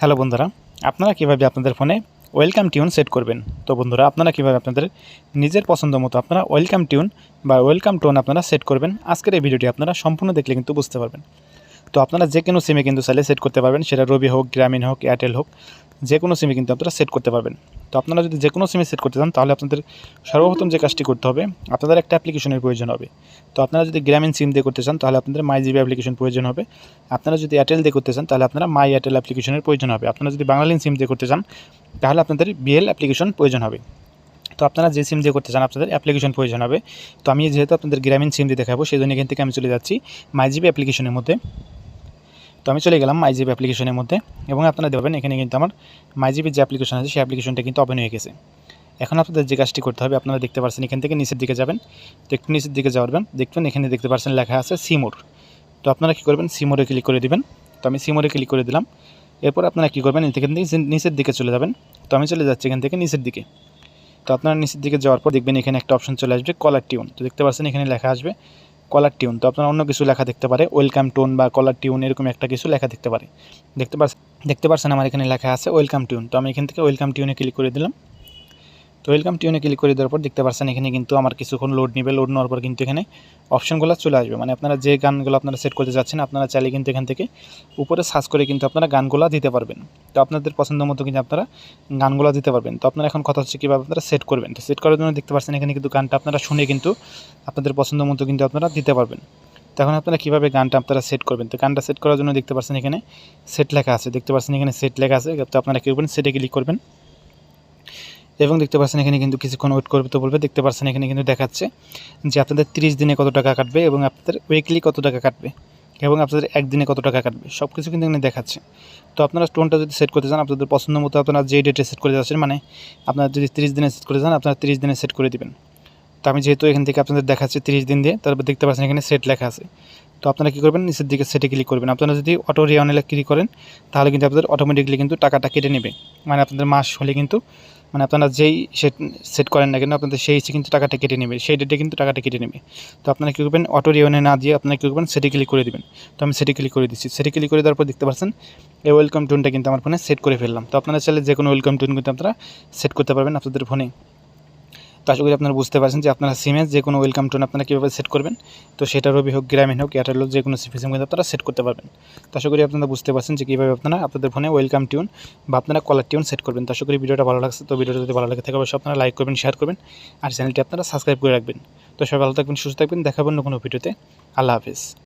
Hello বন্ধুরা, আপনারা কীভাবে আপনাদের ফোনে ওয়েলকাম টিউন সেট করবেন? তো বন্ধুরা, আপনারা কীভাবে আপনাদের নিজের পছন্দ মতো আপনারা ওয়েলকাম টিউন বা ওয়েলকাম টোন আপনারা সেট করবেন? আজকের এই ভিডিওটি আপনারা সম্পূর্ণ দেখলে কিন্তু বুঝতে পারবেন। তো আপনারা যে কোনো সিমে কিন্তু চাইলে সেট করতে পারবেন। সেটা রবি হোক গ্রামীণ হোক এয়ারটেল হোক যে কোনো সিমে কিন্তু আপনারা সেট করতে পারবেন। তো আপনারা যদি যে কোনো সিমে সেট করতে চান, তাহলে আপনাদের সর্বপ্রথম যে কাজটি করতে হবে, আপনাদের একটা অ্যাপ্লিকেশনের প্রয়োজন হবে। তো আপনারা যদি গ্রামীণ সিম দিয়ে করতে চান, তাহলে আপনাদের মাই জিবি অ্যাপ্লিকেশন প্রয়োজন হবে। আপনারা যদি এয়ারটেল দিয়ে করতে চান, তাহলে আপনারা মাই এয়ারটেল অ্যাপ্লিকেশনের প্রয়োজন হবে। আপনারা যদি বাংলালিন সিম দিয়ে করতে চান, তাহলে আপনাদের বিএল অ্যাপ্লিকেশন প্রয়োজন হবে। তো আপনারা যে সিম দিয়ে করতে চান, আপনাদের অ্যাপ্লিকেশন প্রয়োজন হবে। তো আমি যেহেতু আপনাদের গ্রামীণ সিম দিয়ে দেখাবো, সেই জন্য এখান থেকে আমি চলে যাচ্ছি। মাই জিবি অ্যাপ্লিকেশনের মধ্যে। তো আমি চলে গেলাম মাই জিবি অ্যাপ্লিকেশনের মধ্যে এবং আপনারা দেখবেন এখানে কিন্তু আমার মাই জিবির যে অ্যাপ্লিকেশন আছে, সেই অ্যাপ্লিকেশনটা কিন্তু ওপেন হয়ে গেছে। এখন আপনাদের যে কাজটি করতে হবে, আপনারা দেখতে পাচ্ছেন এখান থেকে নিচের দিকে যাবেন। তো একটু নিচের দিকে যাবেন দেখবেন এখানে দেখতে পাচ্ছেন লেখা আছে সিমোর। তো আপনারা কী করবেন, সিমোরে ক্লিক করে দিবেন। তো আমি সিমোরে ক্লিক করে দিলাম। এরপর আপনারা কী করবেন, এখান থেকে নিচের দিকে চলে যাবেন। তো আমি চলে যাচ্ছি এখান থেকে নিচের দিকে। তো আপনারা নিচের দিকে যাওয়ার পর দেখবেন এখানে একটা অপশন চলে আসবে, কলার টিউন। তো দেখতে পাচ্ছেন এখানে লেখা আসবে কলার টিউন। তো আপনারা অন্য কিছু লেখা দেখতে পারে। ওয়েলকাম টোন বা কলার টিউন এরকম একটা কিছু লেখা দেখতে পারে। দেখতে পাচ্ছেন দেখতে পাচ্ছেন আমার এখানে লেখা আছে ওয়েলকাম টিউন। তো আমি এখান থেকে ওয়েলকাম টিউনে ক্লিক করে দিলাম। তো ওয়েলকাম টিউনে ক্লিক করে দেওয়ার পর দেখতে পাচ্ছেন এখানে কিন্তু আমার কিছুক্ষণ লোড নেবে লোড নেওয়ার পর কিন্তু এখানে অপশনগুলো চলে আসবে। মানে আপনারা যে গানগুলো আপনারা সেট করতে যাচ্ছেন, আপনারা চাইলে কিন্তু এখান থেকে উপরে সার্চ করে কিন্তু আপনারা গানগুলো দিতে পারবেন। তো আপনাদের পছন্দ মতো কিন্তু আপনারা গানগুলো দিতে পারবেন। তো আপনারা এখন কথা হচ্ছে কীভাবে আপনারা সেট করবেন। তো সেট করার জন্য দেখতে পাচ্ছেন এখানে কিন্তু গানটা আপনারা শুনে কিন্তু আপনাদের পছন্দ মতো কিন্তু আপনারা দিতে পারবেন। তখন আপনারা কীভাবে গানটা আপনারা সেট করবেন? তো গানটা সেট করার জন্য দেখতে পাচ্ছেন এখানে সেট লেখা আছে। দেখতে পাচ্ছেন এখানে সেট লেখা আছে। তো আপনারা কী করবেন? সেটে ক্লিক করবেন। এবং দেখতে পাচ্ছেন এখানে কিন্তু কিছুক্ষণ ওয়েট করবে তো বলবে, দেখতে পাচ্ছেন এখানে কিন্তু দেখাচ্ছে যে আপনাদের তিরিশ দিনে কত টাকা কাটবে এবং আপনাদের উইকলি কত টাকা কাটবে এবং আপনাদের একদিনে কত টাকা কাটবে সব কিছু কিন্তু এখানে দেখাচ্ছে। তো আপনারা টোনটা যদি সেট করতে চান, আপনাদের পছন্দ মতো আপনারা যে ডেটে সেট করে যাচ্ছেন মানে আপনারা যদি তিরিশ দিনে সেট করে চান আপনারা তিরিশ দিনে সেট করে দিবেন। তো আমি যেহেতু এখান থেকে আপনাদের দেখাচ্ছি তিরিশ দিন দিয়ে, তারপর দেখতে পাচ্ছেন এখানে সেট লেখা আছে। তো আপনারা কী করবেন, নিচের দিকে সেটে ক্লিক করবেন। আপনারা যদি অটো রিওয়ানে ক্লিক করেন, তাহলে কিন্তু আপনাদের অটোমেটিকলি কিন্তু টাকাটা কেটে নেবে। মানে আপনাদের মাস হলে কিন্তু মানে আপনারা যেই সেট সেট করেন না কেন, আপনাদের সেই কিন্তু টাকাটা কেটে নেবে, সেই ডেটে কিন্তু টাকাটা কেটে নেবে। তো আপনারা কী করবেন অটো রিওনে না দিয়ে আপনারা কী করবেন সেটি ক্লিক করে দেবেন। তো আমি সেটি ক্লিক করে দিচ্ছি। সেটি ক্লিক করে দেওয়ার পর দেখতে পাচ্ছেন, এই ওয়েলকাম টোনটা কিন্তু আমার ফোনে সেট করে ফেললাম। তো আপনারা চাইলে যে কোনো ওয়েলকাম টোন কিন্তু আপনারা সেট করতে পারবেন আপনাদের ফোনে তো আশা করি আপনারা বুঝতে পারছেন যে আপনারা সিমে যে কোনো ওয়েলকাম টোন আপনারা কীভাবে সেট করবেন। তো সেটা রবি হোক গ্রামীণ হোক এয়ারটেল হোক যে কোনো সিম কিন্তু আপনারা সেট করতে পারবেন। তো আশা করি আপনারা বুঝতে পারছেন যে কীভাবে আপনারা আপনাদের ফোনে ওয়েলকাম টিউন বা আপনারা কলার টিউন সেট করবেন। তো আশা করি ভিডিওটা ভালো লাগছে, তো ভিডিওটা যদি ভালো লাগে থাকে অবশ্যই আপনারা লাইক করবেন শেয়ার করবেন, আর চ্যানেলটি আপনারা সাবস্ক্রাইব করে রাখবেন। তো সবাই ভালো থাকবেন, সুস্থ থাকবেন দেখাবেন কোনো ভিডিওতে। আল্লাহ হাফিজ।